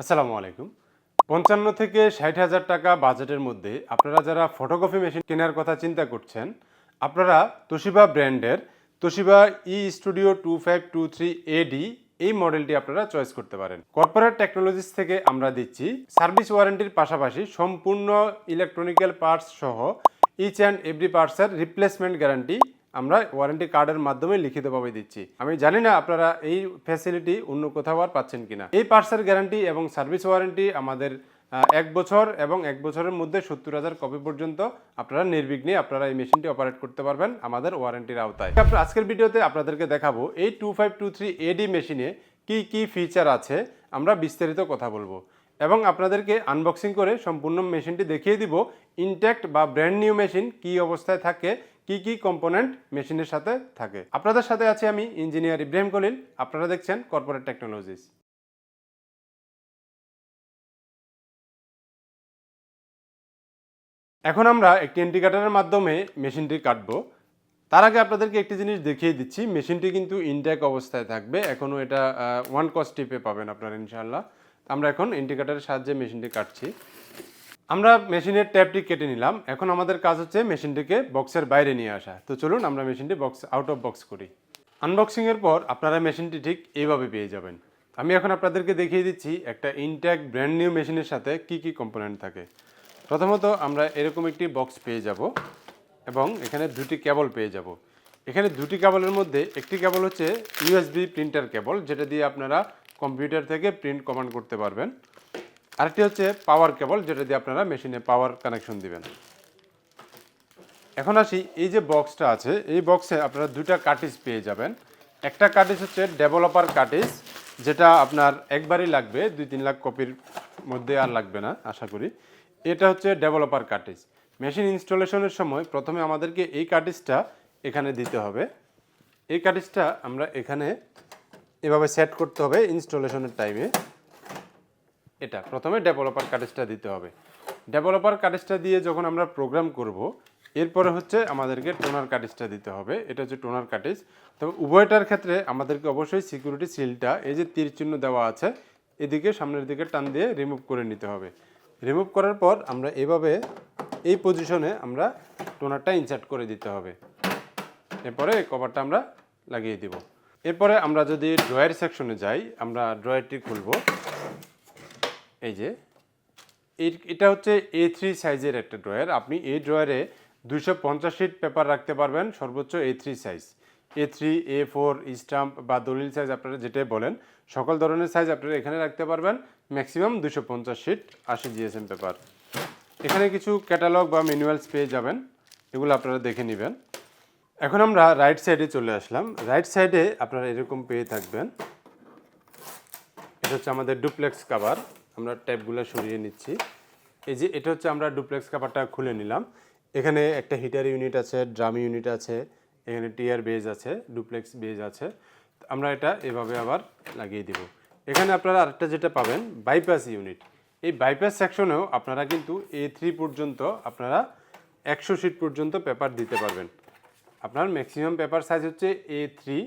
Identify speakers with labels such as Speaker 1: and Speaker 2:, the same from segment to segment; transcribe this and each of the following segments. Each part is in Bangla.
Speaker 1: আসসালামু আলাইকুম। পঞ্চান্ন থেকে ষাট হাজার টাকা বাজেটের মধ্যে আপনারা যারা ফটোকপি মেশিন কেনার কথা চিন্তা করছেন, আপনারা তোশিবা ব্র্যান্ডের Toshiba e studio two five two three AD এই মডেলটি আপনারা চয়েস করতে পারেন। কর্পোরেট টেকনোলজিস থেকে আমরা দিচ্ছি। সার্ভিস ওয়ারেন্টির পাশাপাশি সম্পূর্ণ ইলেকট্রনিক্যাল পার্টস সহ ইচ অ্যান্ড এভরি পার্টসের রিপ্লেসমেন্ট গ্যারান্টি আমরা ওয়ারেন্টি কার্ডের মাধ্যমে লিখিতভাবে দিচ্ছি। আমি জানি না আপনারা এই ফ্যাসিলিটি অন্য কোথাও আর পাচ্ছেন কিনা। এই পার্টসের গ্যারান্টি এবং সার্ভিস ওয়ারেন্টি আমাদের এক বছর এবং এক বছরের মধ্যে সত্তর হাজার কপি পর্যন্ত আপনারা নির্বিঘ্নে আপনারা এই মেশিনটি অপারেট করতে পারবেন আমাদের ওয়ারেন্টির আওতায়। আপনার আজকের ভিডিওতে আপনাদেরকে দেখাবো এই two five two three AD মেশিনে কি কি ফিচার আছে, আমরা বিস্তারিত কথা বলব। এবং আপনাদেরকে আনবক্সিং করে সম্পূর্ণ মেশিনটি দেখিয়ে দিব ইনট্যাক্ট বা ব্র্যান্ড নিউ মেশিন কি অবস্থায় থাকে, কি কি কম্পোনেন্ট মেশিনের সাথে থাকে। আপনাদের সাথে আছি আমি ইঞ্জিনিয়ার ইব্রাহিম কলিল আপনারা দেখছেন কর্পোরেট টেকনোলজিস এখন আমরা একটি ইন্ডিকেটারের মাধ্যমে মেশিনটি কাটবো। তার আগে আপনাদেরকে একটি জিনিস দেখিয়ে দিচ্ছি মেশিনটি কিন্তু ইনট্যাক অবস্থায় থাকবে। এখনও এটা ওয়ান কস্ট টিপে পাবেন আপনারা, ইনশাআল্লাহ। আমরা এখন ইন্ডিকেটারের সাহায্যে মেশিনটি কাটছি। আমরা মেশিনের ট্যাপটি কেটে নিলাম। এখন আমাদের কাজ হচ্ছে মেশিনটিকে বক্সের বাইরে নিয়ে আসা। তো চলুন আমরা মেশিনটি বক্স আউট অফ বক্স করি। আনবক্সিংয়ের পর আপনারা মেশিনটি ঠিক এইভাবে পেয়ে যাবেন। আমি এখন আপনাদেরকে দেখিয়ে দিচ্ছি একটা ইনট্যাক ব্র্যান্ড নিউ মেশিনের সাথে কি কি কম্পোনেন্ট থাকে। প্রথমত আমরা এরকম একটি বক্স পেয়ে যাব এবং এখানে দুটি কেবল পেয়ে যাব। এখানে দুটি কেবলের মধ্যে একটি কেবল হচ্ছে ইউএসবি প্রিন্টার কেবল যেটা দিয়ে আপনারা কম্পিউটার থেকে প্রিন্ট কমান্ড করতে পারবেন। আরেকটি হচ্ছে পাওয়ার কেবল যেটা দিয়ে আপনারা মেশিনে পাওয়ার কানেকশন দিবেন। এখন আসি, এই যে বক্সটা আছে, এই বক্সে আপনারা দুইটা কাটিস পেয়ে যাবেন। একটা কাটিস হচ্ছে ডেভেলপার কাটিস যেটা আপনার একবারই লাগবে দুই তিন লাখ কপির মধ্যে আর লাগবে না, আশা করি। এটা হচ্ছে ডেভেলপার কাটিস মেশিন ইনস্টলেশনের সময় প্রথমে আমাদেরকে এই কাটিসটা এখানে দিতে হবে। এই কাটিসটা আমরা এখানে এভাবে সেট করতে হবে ইনস্টলেশনের টাইমে এটা প্রথমে ডেভেলপার কাটেজটা দিতে হবে। ডেভেলপার কাটেজটা দিয়ে যখন আমরা প্রোগ্রাম করব, এরপরে হচ্ছে আমাদেরকে টোনার কাটেজটা দিতে হবে। এটা হচ্ছে টোনার কাটেজ তবে উভয়টার ক্ষেত্রে আমাদেরকে অবশ্যই সিকিউরিটি সিলটা এই যে তীর চিহ্ন দেওয়া আছে, এদিকে সামনের দিকে টান দিয়ে রিমুভ করে নিতে হবে। রিমুভ করার পর আমরা এভাবে এই পজিশনে আমরা টোনারটা ইনসার্ট করে দিতে হবে। এরপরে কভারটা আমরা লাগিয়ে দিব। এরপরে আমরা যদি ড্রয়ার সেকশনে যাই, আমরা ড্রয়ারটি খুলব। এই যে এটা হচ্ছে এ থ্রি সাইজের একটা ড্রয়ার। আপনি এই ড্রয়ারে দুইশো পঞ্চাশ শিট পেপার রাখতে পারবেন, সর্বোচ্চ A three size A three A four stamp বা দলিল সাইজ আপনারা যেটাই বলেন, সকল ধরনের সাইজ আপনারা এখানে রাখতে পারবেন। ম্যাক্সিমাম দুশো পঞ্চাশ শিট আশি জিএসএম পেপার এখানে কিছু ক্যাটালগ বা ম্যানুয়ালস পেয়ে যাবেন, এগুলো আপনারা দেখে নেবেন। এখন আমরা রাইট সাইডে চলে আসলাম। রাইট সাইডে আপনারা এরকম পেয়ে থাকবেন। এটা হচ্ছে আমাদের ডুপ্লেক্স কাভার আমরা ট্যাপগুলো সরিয়ে নিচ্ছি। এই যে এটা হচ্ছে আমরা ডুপ্লেক্স কাভারটা খুলে নিলাম। এখানে একটা হিটার ইউনিট আছে ড্রাম ইউনিট আছে, এখানে টিয়ার বেজ আছে ডুপ্লেক্স বেজ আছে। আমরা এটা এভাবে আবার লাগিয়ে দিব। এখানে আপনারা আরেকটা যেটা পাবেন বাইপাস ইউনিট এই বাইপাস সেকশনেও আপনারা কিন্তু এ থ্রি পর্যন্ত আপনারা একশো শিট পর্যন্ত পেপার দিতে পারবেন। আপনার ম্যাক্সিমাম পেপার সাইজ হচ্ছে এ থ্রি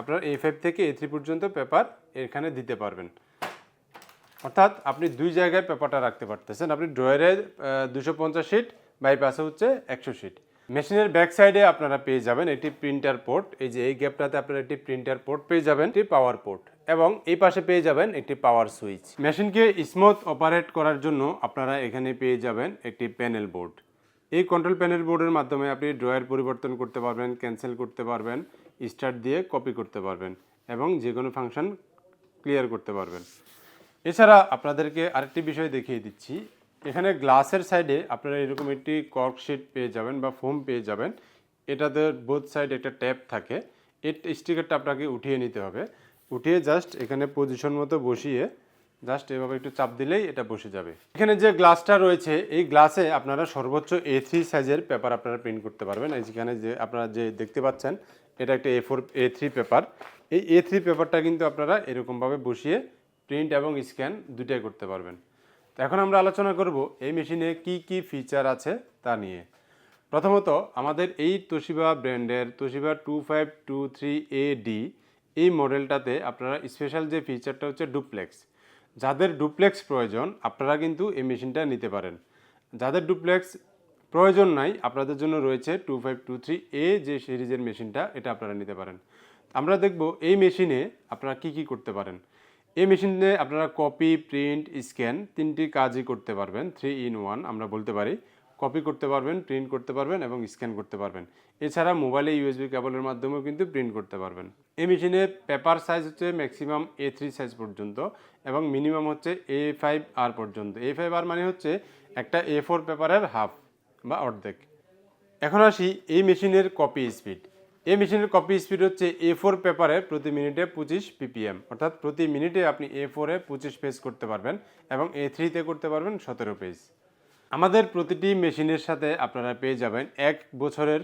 Speaker 1: আপনার এ ফাইভ থেকে এ থ্রি পর্যন্ত পেপার এখানে দিতে পারবেন। অর্থাৎ আপনি দুই জায়গায় পেপারটা রাখতে পারতেছেন। আপনি ড্রয়ারে দুশো পঞ্চাশ শিট বাইপাসে হচ্ছে একশো শিট মেশিনের ব্যাক সাইডে আপনারা পেয়ে যাবেন একটি প্রিন্টার পোর্ট এই যে এই গ্যাপটাতে আপনারা একটি প্রিন্টার পোর্ট পেয়ে যাবেন, একটি পাওয়ার পোর্ট এবং এই পাশে পেয়ে যাবেন একটি পাওয়ার সুইচ মেশিনকে স্মুথ অপারেট করার জন্য আপনারা এখানে পেয়ে যাবেন একটি প্যানেল বোর্ড এই কন্ট্রোল প্যানেল বোর্ডের মাধ্যমে আপনি ড্রয়ার পরিবর্তন করতে পারবেন ক্যান্সেল করতে পারবেন স্টার্ট দিয়ে কপি করতে পারবেন এবং যে কোনো ফাংশন ক্লিয়ার করতে পারবেন। এছাড়া আপনাদেরকে আরেকটি বিষয় দেখিয়ে দিচ্ছি। এখানে গ্লাসের সাইডে আপনারা এরকম একটি কর্ক শিট পেয়ে যাবেন বা ফোম পেয়ে যাবেন। এটাতে বোথ সাইড একটা ট্যাপ থাকে। এই স্টিকারটা আপনাকে উঠিয়ে নিতে হবে। উঠিয়ে জাস্ট এখানে পজিশন মতো বসিয়ে জাস্ট এভাবে একটু চাপ দিলেই এটা বসে যাবে। এখানে যে গ্লাসটা রয়েছে, এই গ্লাসে আপনারা সর্বোচ্চ এ থ্রি সাইজের পেপার আপনারা প্রিন্ট করতে পারবেন। এই যেখানে যে আপনারা যে দেখতে পাচ্ছেন, এটা একটা A four A three paper এই এ থ্রি পেপারটা কিন্তু আপনারা এরকমভাবে বসিয়ে প্রিন্ট এবং স্ক্যান দুটাই করতে পারবেন। তো এখন আমরা আলোচনা করব এই মেশিনে কি কি ফিচার আছে তা নিয়ে। প্রথমত, আমাদের এই তোশিবা ব্র্যান্ডের Toshiba two five two three A D এই মডেলটাতে আপনারা স্পেশাল যে ফিচারটা হচ্ছে ডুপ্লেক্স যাদের ডুপ্লেক্স প্রয়োজন, আপনারা কিন্তু এই মেশিনটা নিতে পারেন। যাদের ডুপ্লেক্স প্রয়োজন নাই, আপনাদের জন্য রয়েছে two five two three A যে সিরিজের মেশিনটা, এটা আপনারা নিতে পারেন। আমরা দেখব এই মেশিনে আপনারা কি কি করতে পারেন। এই মেশিনে আপনারা কপি, প্রিন্ট, স্ক্যান তিনটি কাজই করতে পারবেন, থ্রি ইন ওয়ান আমরা বলতে পারি। কপি করতে পারবেন প্রিন্ট করতে পারবেন এবং স্ক্যান করতে পারবেন। এছাড়া মোবাইলে ইউএসবি কেবলের মাধ্যমেও কিন্তু প্রিন্ট করতে পারবেন। এই মেশিনে পেপার সাইজ হচ্ছে ম্যাক্সিমাম এ থ্রি সাইজ পর্যন্ত এবং মিনিমাম হচ্ছে এ ফাইভ আর পর্যন্ত। এ ফাইভ আর মানে হচ্ছে একটা এ ফোর পেপারের হাফ বা অর্ধেক। এখন আসি এই মেশিনের কপি স্পিড এই মেশিনের কপি স্পিড হচ্ছে এ ফোর পেপারে প্রতি মিনিটে পঁচিশ পিপিএম অর্থাৎ প্রতি মিনিটে আপনি এ ফোরে পঁচিশ পেজ করতে পারবেন এবং এ থ্রিতে করতে পারবেন সতেরো পেজ আমাদের প্রতিটি মেশিনের সাথে আপনারা পেয়ে যাবেন এক বছরের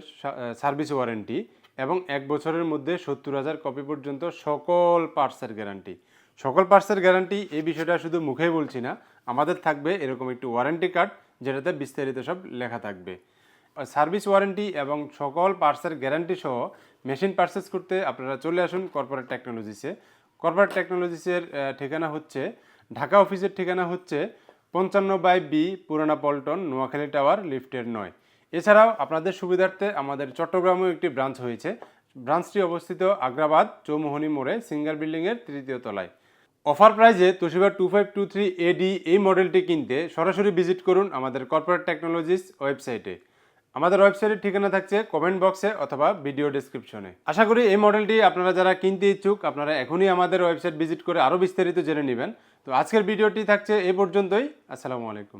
Speaker 1: সার্ভিস ওয়ারেন্টি এবং এক বছরের মধ্যে সত্তর হাজার কপি পর্যন্ত সকল পার্টসের গ্যারান্টি। সকল পার্টসের গ্যারান্টি, এই বিষয়টা শুধু মুখেই বলছি না, আমাদের থাকবে এরকম একটি ওয়ারেন্টি কার্ড যেটাতে বিস্তারিত সব লেখা থাকবে। সার্ভিস ওয়ারেন্টি এবং সকল পার্টসের গ্যারান্টি সহ মেশিন পারচেস করতে আপনারা চলে আসুন কর্পোরেট টেকনোলজিসে। কর্পোরেট টেকনোলজিসের ঠিকানা হচ্ছে, ঢাকা অফিসের ঠিকানা হচ্ছে পঞ্চান্ন বাই বি পুরানা পল্টন, নোয়াখালী টাওয়ার, লিফটের নয়। এছাড়াও আপনাদের সুবিধার্থে আমাদের চট্টগ্রামেও একটি ব্রাঞ্চ হয়েছে। ব্রাঞ্চটি অবস্থিত আগ্রাবাদ, চৌমোহনী মোড়ে সিঙ্গার বিল্ডিংয়ের তৃতীয় তলায়। অফার প্রাইজে Toshiba two five two three AD এই মডেলটি কিনতে সরাসরি ভিজিট করুন আমাদের কর্পোরেট টেকনোলজিস ওয়েবসাইটে। আমাদের ওয়েবসাইটের ঠিকানা থাকছে কমেন্ট বক্সে অথবা ভিডিও ডিসক্রিপশনে আশা করি এই মডেলটি আপনারা যারা কিনতে ইচ্ছুক, আপনারা এখনই আমাদের ওয়েবসাইট ভিজিট করে আরও বিস্তারিত জেনে নেবেন। তো আজকের ভিডিওটি থাকছে এ পর্যন্তই। আসসালামু আলাইকুম।